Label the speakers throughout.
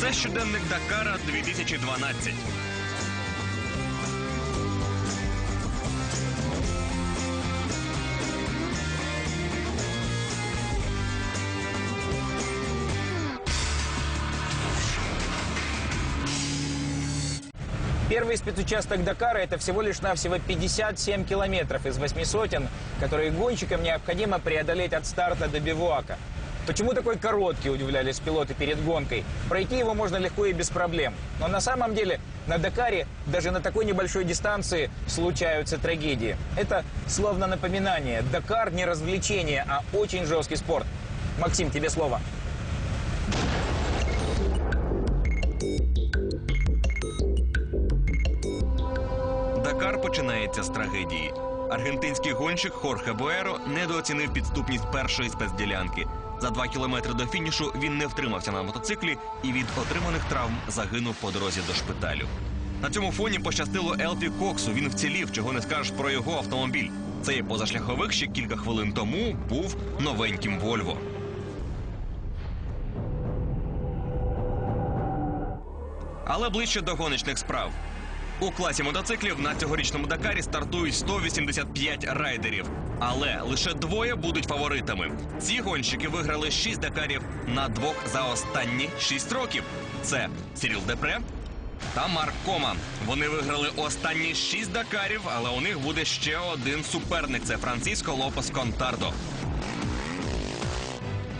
Speaker 1: Це щоденник Дакара 2012.
Speaker 2: Первый спецучасток Дакара – это всего лишь навсего 57 километров из 8 сотен, которые гонщикам необходимо преодолеть от старта до бивуака – Почему такой короткий, удивлялись пилоты перед гонкой. Пройти его можно легко и без проблем. Но на самом деле на Дакаре даже на такой небольшой дистанции случаются трагедии. Это словно напоминание. Дакар не развлечение, а очень жесткий спорт. Максим, тебе слово.
Speaker 1: Дакар починається с трагедии. Аргентинский гонщик Хорхе Буеро недооцінив підступність першої спецділянки. За два кілометри до фінішу він не втримався на мотоциклі і від отриманих травм загинув по дорозі до шпиталю. На цьому фоні пощастило Елфі Коксу. Він вцілів, чого не скажеш про його автомобіль. Цей позашляховик ще кілька хвилин тому був новеньким Вольво. Але ближче до гоночних справ у класі мотоциклів на цьогорічному Дакарі стартують 185 райдерів, але лише двоє будуть фаворитами. Ці гонщики виграли 6 дакарів на двох за останні 6 років. Це Сіріл Депре та Марк Коман. Вони виграли останні 6 дакарів, але у них буде ще один суперник. Це Франциско Лопес Контардо.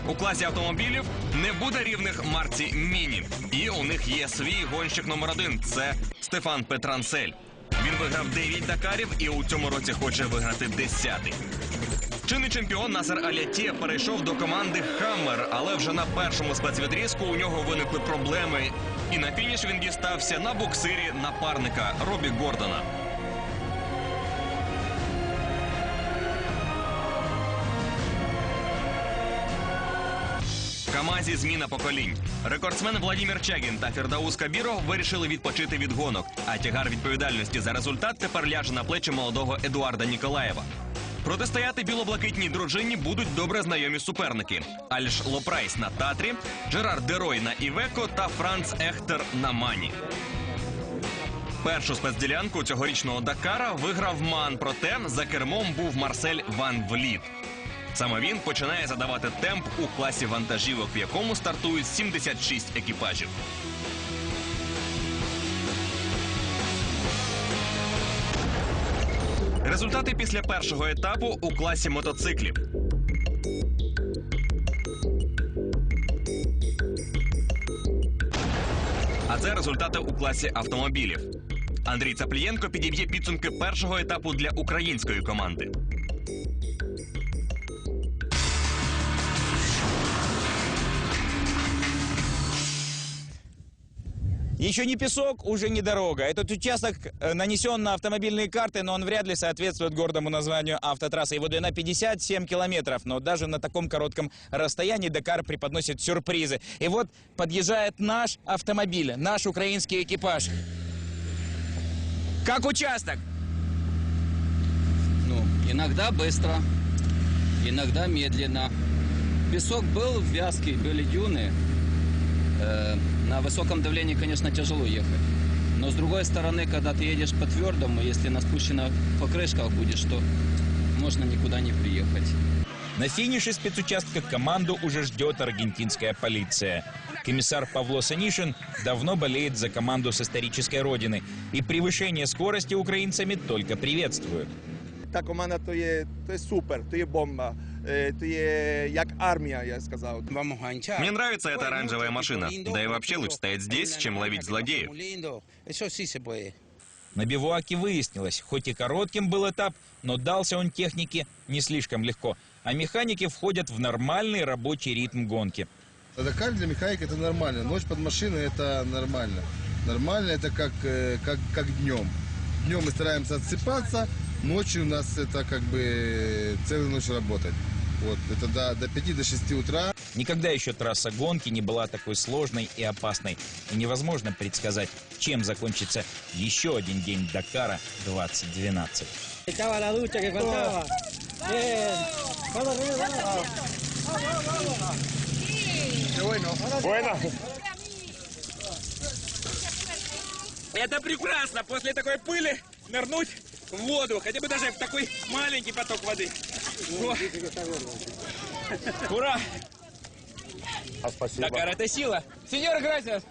Speaker 1: У класі автомобілів не буде рівних марці міні, і у них є свій гонщик номер один. Це Стефан Петрансель. Він виграв 9 дакарів і у цьому році хоче виграти 10-й. Чинний чемпіон Назар Алятє перейшов до команди Хаммер, але вже на першому спецвідрізку у нього виникли проблеми. І на фініш він дістався на буксирі напарника Робі Гордона. Камазі зміна поколінь. Рекордсмен Владимир Чагін та Фердаус Кабіров вирішили відпочити від гонок. А тягар відповідальності за результат тепер ляже на плечі молодого Едуарда Ніколаєва. Протистояти білоблакитній дружині будуть добре знайомі суперники: Альш Лопрайс на Татрі, Джерар Дерой на Івеко та Франц Ехтер на Мані. Першу спецділянку цьогорічного Дакара виграв Ман. Проте за кермом був Марсель Ван Вліт. Саме він починає задавати темп у класі вантажівок, в якому стартують 76 екіпажів. Результати після першого етапу у класі мотоциклів. А це результати у класі автомобілів. Андрій Цаплієнко підіб'є підсумки першого етапу для української команди.
Speaker 2: Еще не песок, уже не дорога. Этот участок э, нанесен на автомобильные карты, но он вряд ли соответствует гордому названию автотрассы. Его длина 57 километров, но даже на таком коротком расстоянии Дакар преподносит сюрпризы. И вот подъезжает наш автомобиль, наш украинский экипаж. Как участок?
Speaker 3: Ну, иногда быстро, иногда медленно. Песок был вязкий, были дюны. Э, на высоком давлении, конечно, тяжело ехать. Но с другой стороны, когда ты едешь по твердому, если на спущенных покрышках будешь, то можно никуда не приехать.
Speaker 2: На финише спецучастка команду уже ждет аргентинская полиция. Комиссар Павло Санишин давно болеет за команду с исторической родины. И превышение скорости украинцами только приветствуют.
Speaker 4: Та команда то есть, то есть супер, то есть бомба ты як армия, я
Speaker 5: сказал.
Speaker 1: Мне нравится эта оранжевая машина. Да и вообще лучше стоять здесь, чем ловить злодеев.
Speaker 2: На бивуаке выяснилось, хоть и коротким был этап, но дался он технике не слишком легко. А механики входят в нормальный рабочий ритм гонки.
Speaker 6: Дакар для механика это нормально. Ночь под машиной это нормально. Нормально это как, э, как, как днем. Днем мы стараемся отсыпаться, ночью у нас это как бы э, целую ночь работать. Вот, это до, до 5 до 6 утра.
Speaker 2: Никогда еще трасса гонки не была такой сложной и опасной. И невозможно предсказать, чем закончится еще один день Дакара 2012. Это прекрасно! После такой пыли нырнуть в воду, хотя бы даже в такой маленький поток воды. Ура!
Speaker 4: А спасибо.
Speaker 2: Такая это сила. Сеньор, грасиас.